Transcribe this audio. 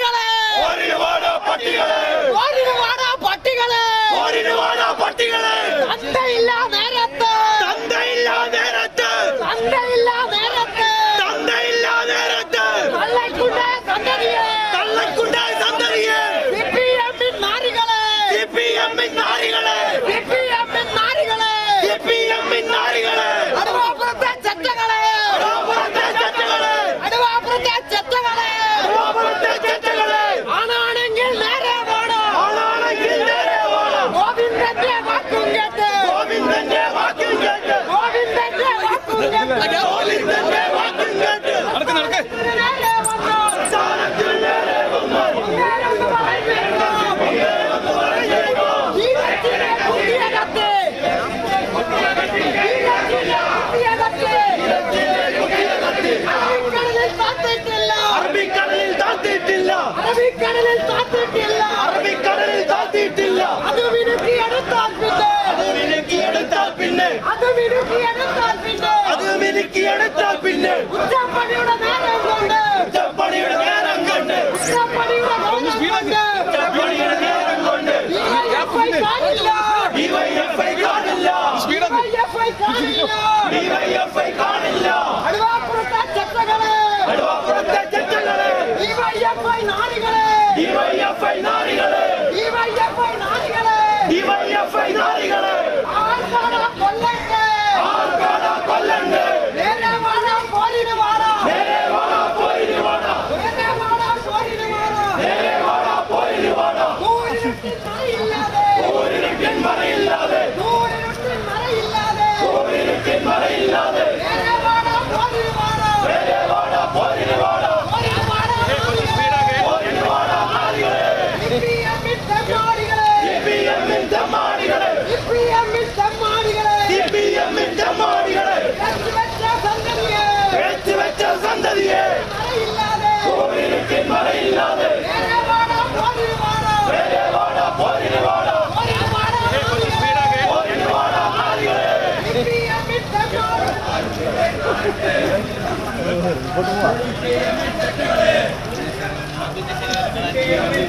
we gotta DYFI തെമ്മാടികളെ സിപിഎമ്മിൻ